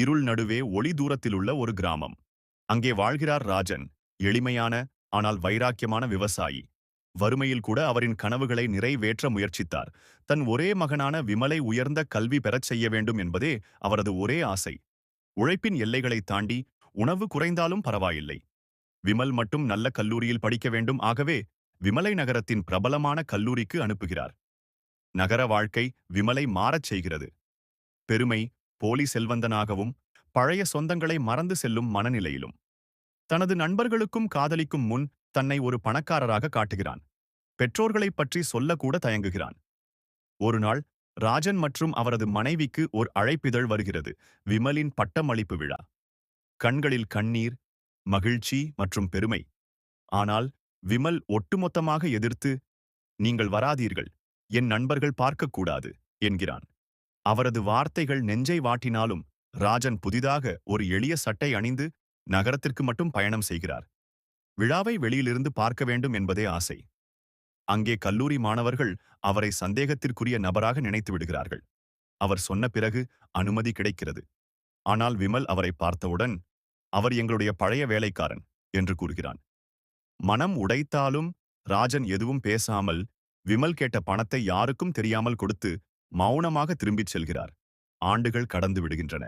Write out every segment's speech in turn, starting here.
இருள் நடுவே ஒளி தூரத்திலுள்ள ஒரு கிராமம். அங்கே வாழ்கிறார் ராஜன் எளிமையான ஆனால் வைராக்கியமான விவசாயி. வறுமையில் கூட அவரின் கனவுகளை நிறைவேற்ற முயற்சித்தார். தன் ஒரே மகனான விமலை உயர்ந்த கல்வி பெறச் செய்ய வேண்டும் என்பதே அவரது ஒரே ஆசை. உழைப்பின் எல்லைகளை தாண்டி உணவு குறைந்தாலும் பரவாயில்லை. விமல் மட்டும் நல்ல கல்லூரியில் படிக்க வேண்டும். ஆகவே விமலை நகரத்தின் பிரபலமான கல்லூரிக்கு அனுப்புகிறார். நகர வாழ்க்கை விமலை மாறச் செய்கிறது. பெருமை போலி செல்வந்தனாகவும் பழைய சொந்தங்களை மறந்து செல்லும் மனநிலையிலும். தனது நண்பர்களுக்கும் காதலிக்கும் முன் தன்னை ஒரு பணக்காரராக காட்டுகிறான். பெற்றோர்களைப் பற்றி சொல்லக்கூட தயங்குகிறான். ஒருநாள் ராஜன் மற்றும் அவரது மனைவிக்கு ஒரு அழைப்பிதழ் வருகிறது. விமலின் பட்டமளிப்பு விழா. கண்களில் கண்ணீர் மகிழ்ச்சி மற்றும் பெருமை. ஆனால் விமல் ஒட்டுமொத்தமாக எதிர்த்து நீங்கள் வராதீர்கள். என் நண்பர்கள் பார்க்கக்கூடாது என்கிறான். அவரது வார்த்தைகள் நெஞ்சை வாட்டினாலும் ராஜன் புதிதாக ஒரு எளிய சட்டை அணிந்து நகரத்திற்கு மட்டும் பயணம் செய்கிறார். விழாவை வெளியிலிருந்து பார்க்க வேண்டும் என்பதே ஆசை. அங்கே கல்லூரி மாணவர்கள் அவரை சந்தேகத்திற்குரிய நபராக நினைத்து விடுகிறார்கள். அவர் சொன்ன பிறகு அனுமதி கிடைக்கிறது. ஆனால் விமல் அவரை பார்த்தவுடன் அவர் எங்களுடைய பழைய வேலைக்காரன் என்று கூறுகிறான். மனம் உடைத்தாலும் ராஜன் எதுவும் பேசாமல் விமல் கேட்ட பணத்தை யாருக்கும் தெரியாமல் கொடுத்து மௌனமாக திரும்பிச் செல்கிறார். ஆண்டுகள் கடந்து விடுகின்றன.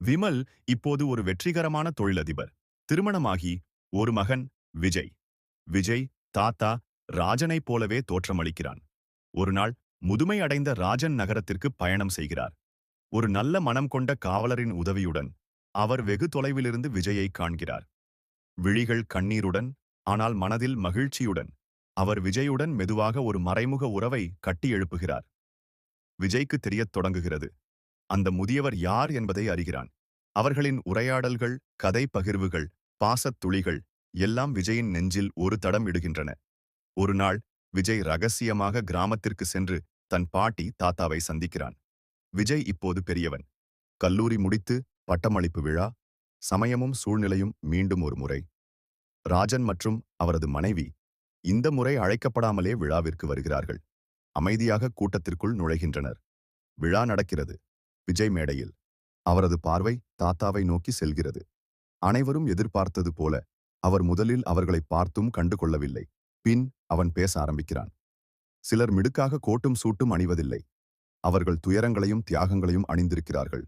விமல் இப்போது ஒரு வெற்றிகரமான தொழிலதிபர். திருமணமாகி ஒரு மகன் விஜய். விஜய் தாத்தா ராஜனைப் போலவே தோற்றமளிக்கிறான். ஒருநாள் முதுமை அடைந்த ராஜன் நகரத்திற்கு பயணம் செய்கிறார். ஒரு நல்ல மனம் கொண்ட காவலரின் உதவியுடன் அவர் வெகு தொலைவிலிருந்து விஜயை காண்கிறார். விழிகள் கண்ணீருடன் ஆனால் மனதில் மகிழ்ச்சியுடன் அவர் விஜயுடன் மெதுவாக ஒரு மறைமுக உறவை கட்டி எழுப்புகிறார். விஜய்க்கு தெரியத் தொடங்குகிறது. அந்த முதியவர் யார் என்பதை அறிகிறான். அவர்களின் உரையாடல்கள் கதை பகிர்வுகள் பாசத்துளிகள் எல்லாம் விஜயின் நெஞ்சில் ஒரு தடம் இடுகின்றன. ஒரு நாள் விஜய் ரகசியமாக கிராமத்திற்கு சென்று தன் பாட்டி தாத்தாவை சந்திக்கிறான். விஜய் இப்போது பெரியவன். கல்லூரி முடித்து பட்டமளிப்பு விழா சமயமும் சூழ்நிலையும் மீண்டும் ஒரு முறை. ராஜன் மற்றும் அவரது மனைவி இந்த முறை அழைக்கப்படாமலே விழாவிற்கு வருகிறார்கள். அமைதியாக கூட்டத்திற்குள் நுழைகின்றனர். விழா நடக்கிறது. விஜய் மேடையில். அவரது பார்வை தாத்தாவை நோக்கி செல்கிறது. அனைவரும் எதிர்பார்த்தது போல அவர் முதலில் அவர்களை பார்த்தும் கண்டு கொள்ளவில்லை பின் அவன் பேச ஆரம்பிக்கிறான். சிலர் மிடுக்காக கோட்டும் சூட்டும் அணிவதில்லை. அவர்கள் துயரங்களையும் தியாகங்களையும் அணிந்திருக்கிறார்கள்.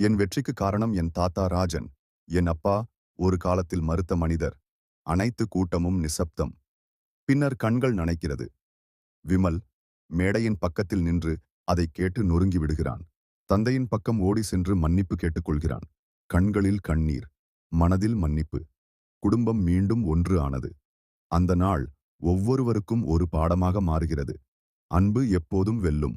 என் வெற்றிக்கு காரணம் என் தாத்தா ராஜன். என் அப்பா ஒரு காலத்தில் மறுத்த மனிதர். அனைத்து கூட்டமும் நிசப்தம். பின்னர் கண்கள் நனைக்கிறது. விமல் மேடையின் பக்கத்தில் நின்று அதை கேட்டு நொறுங்கி விடுகிறான். தந்தையின் பக்கம் ஓடி சென்று மன்னிப்பு கேட்டுக்கொள்கிறான். கண்களில் கண்ணீர் மனதில் மன்னிப்பு. குடும்பம் மீண்டும் ஒன்று ஆனது. அந்த நாள் ஒவ்வொருவருக்கும் ஒரு பாடமாக மாறுகிறது. அன்பு எப்போதும் வெல்லும்.